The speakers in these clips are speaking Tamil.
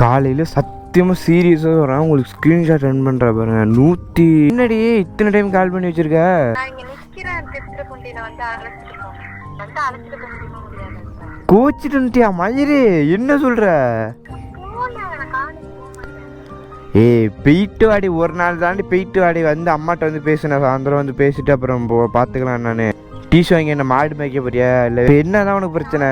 காலையில் சத்தியமாக சீரியஸாக வரேன் உங்களுக்கு ஸ்க்ரீன்ஷாட் ரன் பண்ணுற பாருங்க. நூற்றி என்னடி இத்தனை டைம் கால் பண்ணி வச்சிருக்க? கோச்சிட்டு வந்துட்டியா மயிறு? என்ன சொல்கிற ஏய் போயிட்டு வாடி ஒரு நாள் தாண்டி போயிட்டு வாடி. வந்து அம்மாட்ட வந்து பேசுனேன். சாயந்தரம் வந்து பேசிட்டு அப்புறம் பார்த்துக்கலாம் நான். டீஸ் வாங்கி என்ன மாடு மேய்க்க போறியா? இல்லை என்னதான் உனக்கு பிரச்சனை?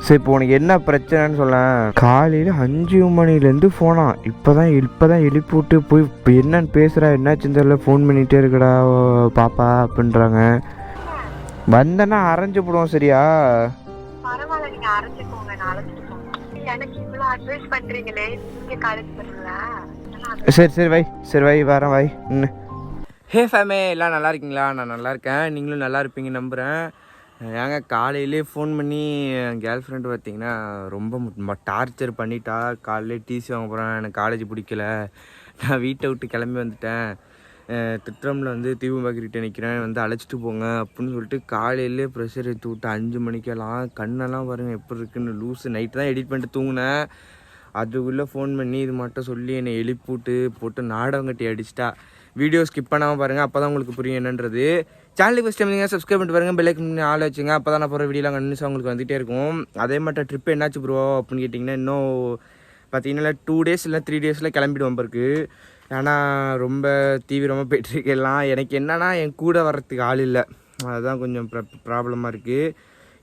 சரி இப்போ உனக்கு என்ன பிரச்சனைன்னு சொல்ல காலையில் அஞ்சு மணிலேருந்து ஃபோனாம் இப்போ தான் இப்போ தான் எழுப்பி விட்டு போய் இப்போ என்னன்னு பேசுகிறா என்னாச்சுன்னு தெரியல ஃபோன் பண்ணிகிட்டே இருக்கடா ஓ, பாப்பா அப்படின்றாங்க. வந்தேன்னா அரைஞ்சு போடுவோம் சரியா? சரி சரி வை சரி வை வரேன் வை ஹே ஃபேமே எல்லாம் நல்லா இருக்கீங்களா? நான் நல்லா இருக்கேன். நீங்களும் நல்லா இருப்பீங்க நம்புகிறேன் ஏங்க காலையிலே ஃபோன் பண்ணி கேர்ள் ஃப்ரெண்டு பார்த்தீங்கன்னா ரொம்ப டார்ச்சர் பண்ணிட்டா. காலையிலே டிசி வாங்க போகிறேன் எனக்கு காலேஜ் பிடிக்கல. நான் வீட்டை விட்டு கிளம்பி வந்துட்டேன். திட்டமில் வந்து தீபம்பாக்கிட்ட நிற்கிறேன் வந்து அழைச்சிட்டு போங்க அப்படின்னு சொல்லிட்டு காலையிலே ப்ரெஷர் ஏற்றி விட்டு அஞ்சு மணிக்கெல்லாம் கண்ணெல்லாம் பாருங்கள் எப்படி இருக்குன்னு லூஸு நைட்டு தான் எடிட் பண்ணிட்டு தூங்கினேன். அதுக்குள்ளே ஃபோன் பண்ணி இது மட்டும் சொல்லி என்னை எழுப்பிவிட்டு போட்டு நாடகம் கட்டி அடிச்சிட்டா. வீடியோ ஸ்கிப் பண்ணாமல் பாருங்கள் அப்போ தான் உங்களுக்கு புரியும் என்னன்றது. சேனலுக்கு ஃபஸ்ட் டைம் நீங்கள் சப்ஸ்கிரைப் பண்ணிட்டு பாருங்க பெல்லைக்கு முன்னே ஆள் வச்சுங்க. அப்போ தான் நான் போகிற வீடியோலாம் கண்டினியூஸாக உங்களுக்கு வந்துகிட்டே இருக்கும். அதே மாதிரி ட்ரிப் என்னாச்சு ப்ரோ அப்படின்னு கேட்டிங்கன்னா இன்னும் பார்த்தீங்கன்னா டூ டேஸ் இல்லை த்ரீ டேஸில் கிளம்பிடுவோம் பிறகு. ஏன்னா ரொம்ப தீவிரமாக போயிட்டுருக்கு எல்லாம். எனக்கு என்னன்னா என் கூட வர்றதுக்கு ஆள் இல்லை. அதுதான் கொஞ்சம் ப்ராப்ளமாக இருக்குது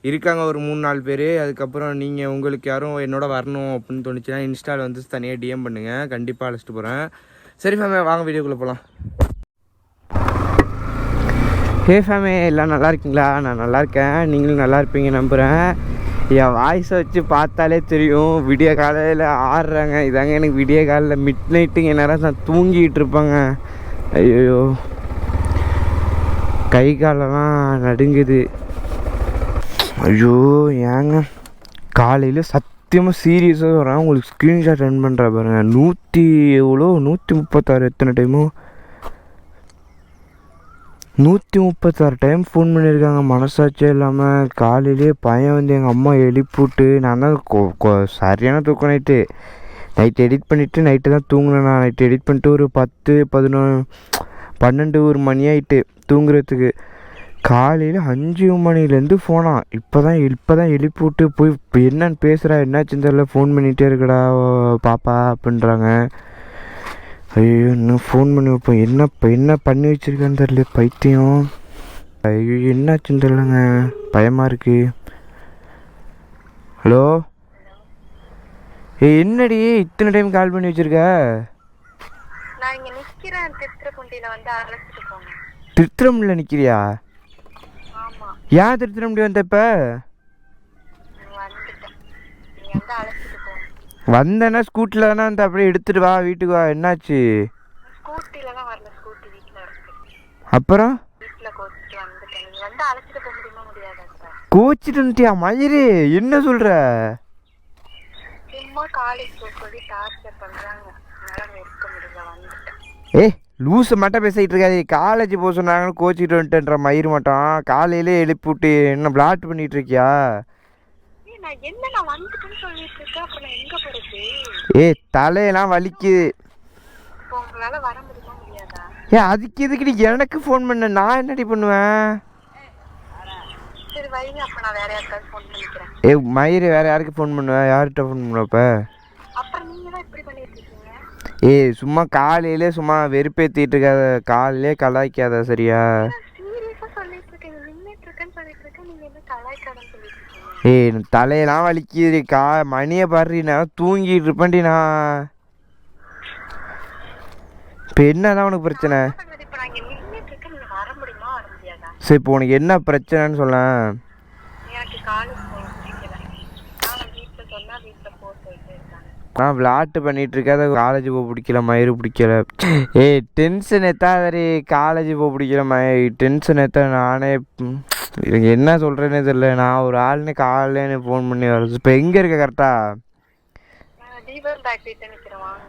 இருக்காங்க ஒரு மூணு நாலு பேர். அதுக்கப்புறம் நீங்கள் உங்களுக்கு யாரும் என்னோட வரணும் அப்படின்னு தோணுச்சுன்னா இன்ஸ்டாவில் வந்து தனியாக டிஎம் பண்ணுங்கள் கண்டிப்பாக அழைச்சிட்டு போகிறேன் சரி ஃபேமே வாங்க வீடியோக்குள்ளே போகலாம் ஹே ஃபேமே எல்லாம் நல்லா இருக்கீங்களா நான் நல்லா இருக்கேன் நீங்களும் நல்லா இருப்பீங்க நம்புகிறேன் என் வாய்ஸை வச்சு பார்த்தாலே தெரியும். விடிய காலையில் ஆடுறாங்க இதாங்க எனக்கு விடிய காலையில் மிட் நைட்டுங்க நேரம் நான் தூங்கிட்டு இருப்பாங்க. ஐயோ கை காலெல்லாம் நடுங்குது. ஐயோ ஏங்க. காலையில் சத்தியமாக சீரியஸாக வரேன். உங்களுக்கு ஸ்க்ரீன்ஷாட் ரன் பண்ணுற பாருங்க. நூற்றி எவ்வளோ நூற்றி முப்பத்தாறு எத்தனை டைமோ நூற்றி முப்பத்தாறு டைம் ஃபோன் பண்ணியிருக்காங்க மனசாட்சியே இல்லாமல் காலையிலே பையன் வந்து எங்கள் அம்மா எழுப்பிவிட்டு நான் தான் கொ- கொ- சரியான தூக்கம் நைட்டு நைட்டு எடிட் பண்ணிவிட்டு நைட்டு தான் தூங்கினேன் நான். நைட்டு எடிட் பண்ணிட்டு ஒரு பத்து பதினொன்று பன்னெண்டு ஒரு மணி ஆகிட்டு தூங்குறதுக்கு. காலையில் அஞ்சு மணிலேருந்து ஃபோனாம் இப்போ தான் இப்போ தான் எழுப்பி விட்டு போய் என்னன்னு பேசுகிறா என்னாச்சுன்னு தெரியல ஃபோன் பண்ணிகிட்டே இருக்கடா ஓ, பாப்பா அப்படின்றாங்க. ஐயோ இன்னும் ஃபோன் பண்ணி வைப்போம்? என்ன என்ன பண்ணி வச்சிருக்கான்னு தெரியல பைத்தியம். ஐயோ என்னாச்சுன்னு தெரியலங்க. பயமாக இருக்கு. ஹலோ? ஏய் என்னடி? இத்தனை டைம் கால் பண்ணி வச்சிருக்க? நான் இங்க நிக்கிறேன். திருச்சிராப்பள்ளியில வந்து அழைச்சிட்டு போங்க. திருத்திரமில்ல நிற்கிறியா ஏன் திருத்திரம்படி வந்த இப்போ நான் வந்துட்டேன் நீங்க வந்து அழைச்சிட்டு போங்க வந்தேன்னா ஸ்கூட்டில் தானே வந்து அப்படியே எடுத்துட்டு வா வீட்டுக்கு வா. என்னாச்சு? ஸ்கூட்டில தான் வரல ஸ்கூட்டி வீட்ல இருக்கு. அப்புறம்? வீட்ல கோச்சிட்டு வந்துட்டேன். நீங்க வந்து அழைச்சிட்டு போக முடியுமா முடியாதா சார் கோச்சிட்டு வந்துட்டியா? மயிறு என்ன சொல்கிற சும்மா காலேஜ் போக சொல்லி டார்ச்சர் பண்றாங்க. என்னால இருக்க முடியல வந்துட்டேன். ஏய் லூஸு மட்டும் பேசிக்கிட்டு இருக்காது. காலேஜ் போக சொன்னாங்கன்னு கோச்சிட்டு வந்துட்டேன்ற மயிறு மட்டும். காலையிலே எழுப்பி விட்டு என்ன பிளாட் பண்ணிட்டு இருக்கியா? நான் என்ன நான் வந்துட்டேன்னு சொல்லிட்டு இருக்கேன் அப்புறம் நான் எங்க போறது? ஏய் தலையெல்லாம் வலிக்குது. உங்களால வர முடியுமா முடியாதா? ஏ அதுக்கு எதுக்கு நீ எனக்கு ஃபோன் பண்ண? நான் என்னடி பண்ணுவேன்? சரி வைங்க அப்ப நான் வேற யாருக்காவது ஃபோன் பண்ணிக்கிறேன் ஏ மயிறு வேற யாருக்கு ஃபோன் பண்ணுவேன் யார்கிட்ட ஃபோன் பண்ணுவப்ப அப்புறம் நீங்க தான் இப்படி பண்ணிட்டு இருக்கீங்க? ஏய் சும்மா காலையிலே சும்மா வெறுப்பேற்றிட்டு இருக்காத. காலையிலே கலாய்க்காத சரியா சீரியஸா சொல்லிட்டு இருக்கேன் நின்னுட்டு இருக்கேன்னு சொல்லிட்டு இருக்கேன் நீங்க என்ன கலாய்க்காரன்னு சொல்லிட்டு இருக்கீங்க ஏய் தலையெல்லாம் வலிக்குது கா மணியை பாடுறி நான் தூங்கிட்டு இருப்பேன்டி நான். இப்போ என்னதான் உனக்கு பிரச்சனை? சரி இப்போ உனக்கு என்ன பிரச்சனைன்னு சொல்ல எனக்கு காலேஜ் போக பிடிக்கல நான் வீட்டுல சொன்னா வீட்டுல போக சொல்லிட்டு இருக்காங்க நான் விளாட்டு பண்ணிட்டு இருக்காத காலேஜ் போக பிடிக்கல மயிறு பிடிக்கல. ஏய் டென்ஷன் எத்தாதரி காலேஜ் போக பிடிக்கல மயி டென்ஷன் எத்த நானே என்ன சொல்கிறேன்னே தெரியல. நான் ஒரு ஆளுன்னு காலையில ஃபோன் பண்ணி வர்றது. இப்போ எங்கே இருக்க கரெக்டா நான் தீபம் பேக் கிட்ட நிக்கிறேன் வாங்க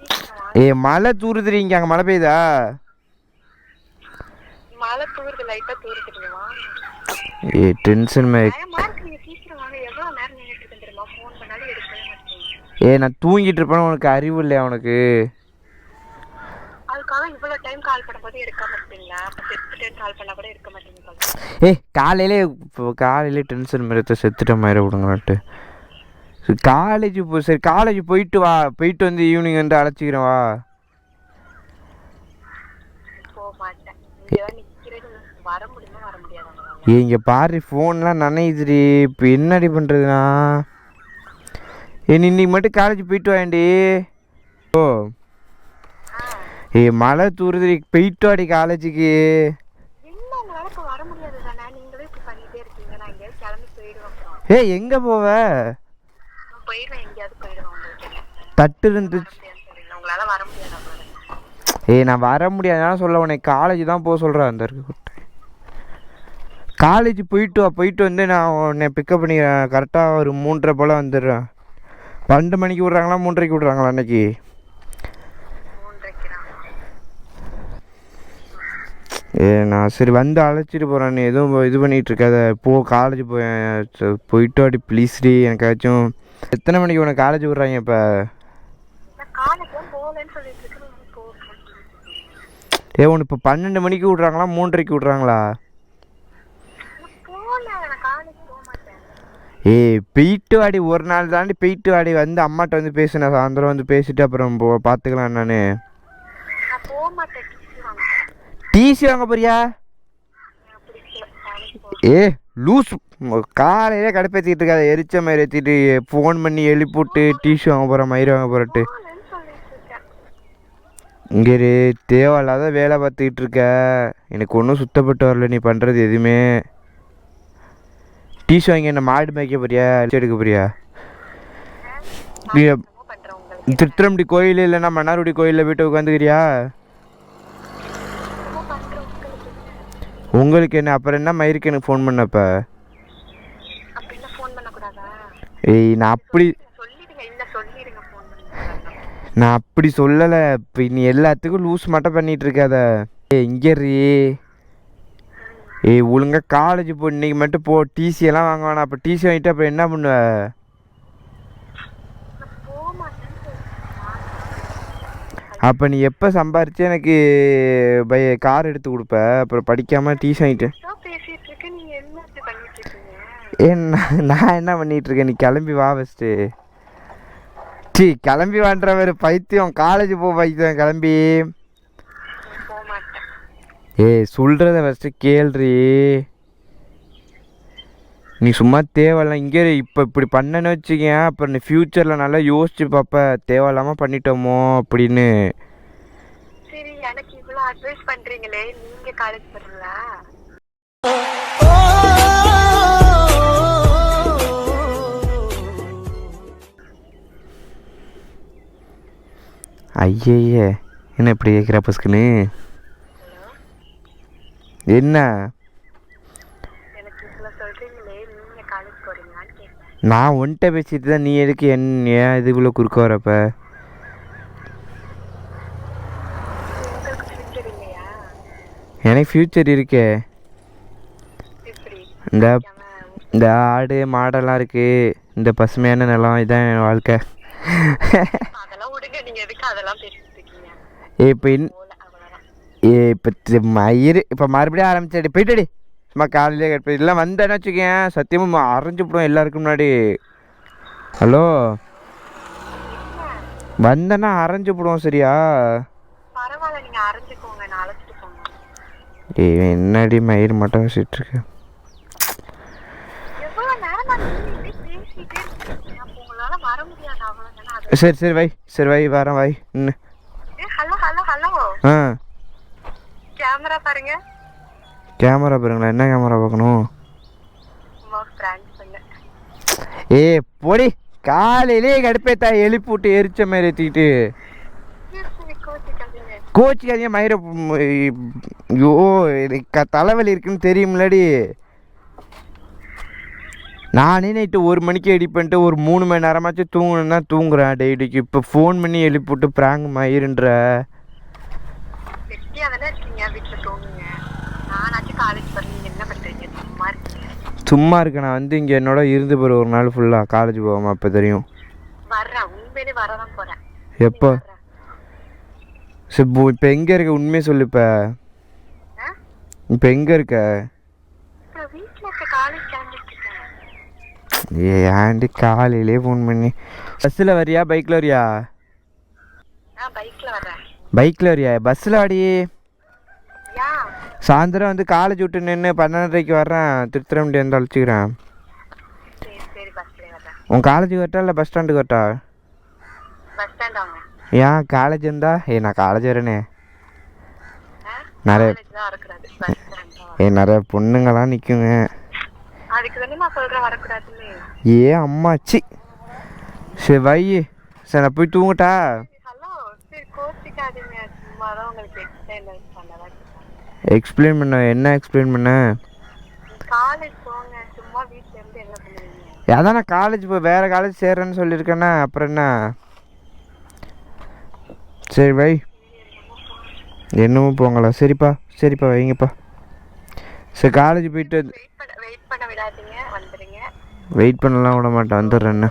சீக்கிரம் வாங்க. ஏய் மழை தூருதுரி இங்கே. அங்கே மழை பெய்யுதா? மழை தூருது லைட்டா தூருது வாங்க ஏய் டென்ஷன் மே பயமா இருக்கு நீங்க சீக்கிரம் வாங்க எவ்வளவு நேரம் நின்னுட்டு இருக்கேன் தெரியுமா ஃபோன் பண்ண ஏ நான் தூங்கிட்டு இருப்பேன் உனக்கு அறிவு இல்லையா உனக்கு? ஏய் காலையிலே இப்போ காலையிலே டென்ஷன் மாரி செத்துட்ட மாதிரி விடுங்கட்டு காலேஜ் போ சரி காலேஜ் போயிட்டு வா போயிட்டு வந்து ஈவினிங் வந்து அழைச்சிக்கிறேன் வா. இங்க பாரு ஃபோன்லாம் நனையுதுடி. இப்போ என்னடி பண்ணுறதுனா ஏ நீ இன்னைக்கு மட்டும் காலேஜ் போயிட்டு வாண்டி ஓ. ஏ மழை தூருதுடி போயிட்டு வாடி காலேஜுக்கு ஏய் எங்கே போவ? தட்டு இருந்துச்சு. முடியாதுன்னு ஏய் நான் வர முடியாதுனா சொல்ல உனக்கு காலேஜ் தான் போக சொல்கிறேன் அந்த இருக்கு காலேஜ் போயிட்டு வா போயிட்டு வந்து நான் உன்னை பிக்கப் பண்ணிக்கிறேன். கரெக்டாக ஒரு மூன்றரை போல் வந்துடுறேன். பன்னெண்டு மணிக்கு விட்றாங்களா மூன்றரைக்கு விட்றாங்களா அன்னைக்கு? ஏ நான் சரி வந்து அழைச்சிட்டு போகிறேன் நீ எதுவும் இது பண்ணிகிட்டு இருக்காத. போ காலேஜ் போய் போயிட்டு வாடி ப்ளீஸ்டி எனக்காச்சும் எத்தனை மணிக்கு உனக்கு காலேஜ் விட்றாங்க இப்போ? ஏ உனக்கு இப்போ பன்னெண்டு மணிக்கு விட்றாங்களா மூன்றரைக்கு விட்றாங்களா நான் போகல நான் காலேஜ் போக மாட்டேன் ஏய் போயிட்டு வாடி. ஒரு நாள் தாண்டி போயிட்டு வாடி. வந்து அம்மாட்ட வந்து பேசுனேன். சாயந்தரம் வந்து பேசிட்டு அப்புறம் போ பார்த்துக்கலாம் நான். டிசி வாங்க. போறியா? ஏ லூஸ் காலையிலே கடுப்பேற்றிட்டு இருக்காத. எரிச்ச மாதிரி ஏற்றிட்டு ஃபோன் பண்ணி எழுப்பிவிட்டு டிசி வாங்க போகிறேன் மயிர் வாங்க போகிறட்டு இங்கே தேவையில்லாத வேலை பார்த்துக்கிட்டு இருக்க. எனக்கு ஒன்றும் சுத்தப்பட்டு வரல. நீ பண்ணுறது எதுவுமே. டீஸ் வாங்கி என்ன மாடு மேய்க்க போறியா? எடுக்க போறியா? திருத்திரம்படி கோயில் இல்லைன்னா மன்னார்குடி கோயிலில் போயிட்டு உட்காந்துக்கிறியா உங்களுக்கு என்ன அப்புறம் என்ன மயிருக்கு எனக்கு ஃபோன் பண்ணப்ப? ஏய் நான் அப்படி நான் அப்படி சொல்லலை. இப்போ நீ எல்லாத்துக்கும் லூஸ் மட்டும் பண்ணிட்டு இருக்காத. ஏய் இங்கே ஏய் ஒழுங்கா காலேஜ் போ இன்னைக்கு மட்டும் போ டிசி எல்லாம் வாங்க வேணாம். அப்போ டிசி வாங்கிட்டு அப்புறம் என்ன பண்ணுவ? அப்போ நீ எப்போ சம்பாரிச்சு எனக்கு பை கார் எடுத்து கொடுப்ப? அப்புறம் படிக்காமல் டிசி வாங்கிட்டு. என்ன நான் நான் என்ன பண்ணிகிட்ருக்கேன் இருக்கேன்? நீ கிளம்பி வா ஃபஸ்ட்டு சி கிளம்பி வான்ற மாதிரி பைத்தியம். காலேஜ் போ பைத்தியம் கிளம்பி. ஏய் சொல்கிறத ஃபஸ்ட்டு கேள்றி. நீ சும்மா தேவையில்ல இங்கே இப்போ இப்படி பண்ணேன்னு வச்சுக்கேன் அப்புறம் நீ ஃப்யூச்சரில் நல்லா யோசிச்சு பார்ப்ப தேவையில்லாமல் பண்ணிட்டோமோ அப்படின்னு. சரி எனக்கு இவ்வளவு அட்வைஸ் பண்றீங்களே. நீங்க காலேஜ் போறீங்களா? ஐயய்ய என்ன இப்படி கேட்குற பஸ்க்குன்னு என்ன? நான் உன்கிட்ட பேசிட்டு தான் நீ எதுக்கு என் ஏன் இது இவ்வளோ குறுக்க வரப்ப? எனக்கு ஃப்யூச்சர் இருக்கே. இந்த இந்த ஆடு மாடெல்லாம் இருக்குது இந்த பசுமையான நிலம் இதான் என் வாழ்க்கை. இப்போ இன் போல அவ்வளவுதான் ஏ இப்போ மயிர் இப்போ மறுபடியும் ஆரம்பிச்சாடி. போயிட்டடி. சும்மா காலையிலே கட்டு இல்லை வந்தேன்னு வச்சுக்கேன் சத்தியமாக அரைஞ்சு போடுவோம் எல்லாருக்கும் முன்னாடி. ஹலோ? வந்தேன்னா அரைஞ்சு போடுவோம் சரியா? என்னடி மயிர் மட்டும் வச்சுட்டு இருக்கு? சரி சரி வை. சரி வை வரேன் வை. Hello hello hello. ஆ. கேமரா பாருங்க. கேமரா பாருங்களா என்ன கேமரா பார்க்கணும்? ஏ பொடி. காலையிலே கடுப்பேத்தா எழுப்பி விட்டு எரிச்ச மாதிரி ஏற்றிக்கிட்டு கோச்சிக்காதீங்க மயிர ஐயோ எனக்கு தலைவலி இருக்குன்னு தெரியும்லடி நானே நைட்டு ஒரு மணிக்கு எடிட் பண்ணிட்டு ஒரு மூணு மணி நேரமாச்சும் தூங்கணும்னா தூங்குறேன். டெய்லிக்கு இப்போ ஃபோன் பண்ணி எழுப்பி விட்டு ப்ராங்க் மயிருன்ற. வெட்டியா தானே இருக்கீங்க வீட்டுல தூங்குங்க. நானாச்சும் காலேஜ் பண்ணி என்ன பண்றீங்க? சும்மா இருக்கீங்க. சும்மா இருக்கேன். நான் வந்து இங்கே என்னோட இருந்து போகிற ஒரு நாள் ஃபுல்லாக காலேஜ் போகாமல் அப்போ தெரியும். வர்றேன். உண்மையிலே வரதான் போறேன். எப்போ. சரி இப்போ எங்கே இருக்க? உண்மையை சொல்லு இப்போ? இப்போ எங்கே இருக்க? இருக்க ஏ ஆண்டி காலையிலே ஃபோன் பண்ணி. பஸ்ஸில் வரியா? பைக்கில் வரியா? நான் பைக்ல வர்றேன். பைக்கில் வரியா? பஸ்ஸில் யா. சாயந்தரம் வந்து காலேஜ் விட்டு நின்று பன்னெண்டரைக்கு வர்றேன். திருத்திரம்பட்டி வந்து அழைச்சிக்கிறேன். உன் காலேஜுக்கு வரட்டா இல்லை பஸ் ஸ்டாண்டுக்கு வரட்டா? ஏன் காலேஜ் இருந்தா? ஏ நான் காலேஜ் வரேனே? நிறைய காலேஜ் ஏ நிறைய பொண்ணுங்களாம் நிற்குங்க ஏ அம்மாச்சி. சரி வை. சரி நான் போய் தூங்கட்டா? கோச்சிக்காதீங்க சும்மா தான் உங்களுக்கு எக்ஸ்பிளைன் பண்ணதான் எக்ஸ்பிளைன் பண்ண. என்ன எக்ஸ்பிளைன் பண்ண? காலேஜ் போங்க. சும்மா வீட்ல இருந்து என்ன பண்ணுவீங்க? அதான் நான் காலேஜ் போய் வேறு காலேஜ் சேர்றேன்னு சொல்லியிருக்கேன்னா அப்புறம் என்ன? சரி வை. என்னமோ போங்களா? சரிப்பா சரிப்பா வைங்கப்பா. சரி காலேஜ் போயிட்டு வெயிட் பண்ண வெயிட் பண்ண விடாதீங்க. வந்துடுங்க வெயிட் பண்ணலாம் விட மாட்டேன். வந்துடுறேன்னு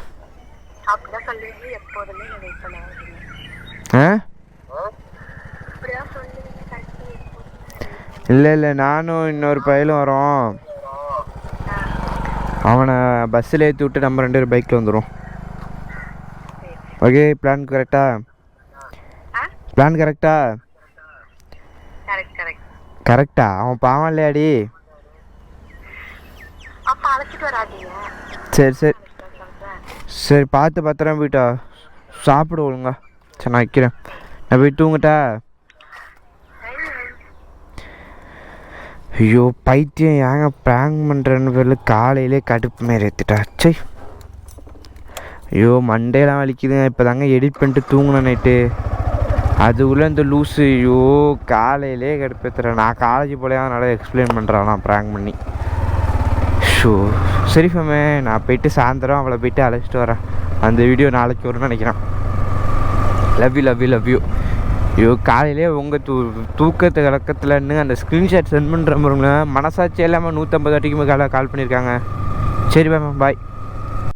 அப்படிதான் சொல்லுவீங்க எப்போதுமே வெயிட் பண்ண ஆ அப்படிதான் சொல்லுவீங்க கடைசி எப்போதுமே இல்லை இல்லை நானும் இன்னொரு பையலும் வரோம். அவனை பஸ்ஸில் ஏற்றி விட்டு நம்ம ரெண்டு பேரும் பைக்கில் வந்துடும் ஓகே பிளான் கரெக்டா பிளான் கரெக்டா கரெக்ட் அவன் பாவம் இல்லையாடி? சரி சரி. சரி பார்த்து பத்திரம் போயிட்டா சாப்பிடு ஒழுங்கா. சரி நான் வைக்கிறேன். நான் போய் தூங்கட்டா? ஐயோ பைத்தியம் ஏங்க ப்ராங்க் பண்ணுறேன்னு பேரில் காலையிலே கடுப்பு மாரி ஏற்றுட்டா சே ஐயோ மண்டேலாம் வலிக்குதுங்க. இப்போ தாங்க எடிட் பண்ணிட்டு தூங்கினேன் நைட்டு அதுக்குள்ளே இந்த லூஸு ஐயோ காலையிலே கடுப்பு ஏற்றுறேன் நான் காலேஜ் போலையா நல்லா எக்ஸ்பிளைன் பண்ணுறான் நான் ப்ராங்க் பண்ணி. ஷோ. சரி ஃபேமே நான் போயிட்டு சாயந்தரம் அவளை போயிட்டு அழைச்சிட்டு வரேன். அந்த வீடியோ நாளைக்கு வரும்னு நினைக்கிறேன். Love you love you love you ஐயோ காலையிலே உங்கள் தூ தூக்கத்து கலக்கத்தில்னு அந்த ஸ்க்ரீன்ஷாட் சென்ட் பண்ணுற பாருங்களேன் மனசாட்சி இல்லாமல் நூற்றம்பது வாட்டிக்கு கால் கால் பண்ணியிருக்காங்க சரி மேம் பாய்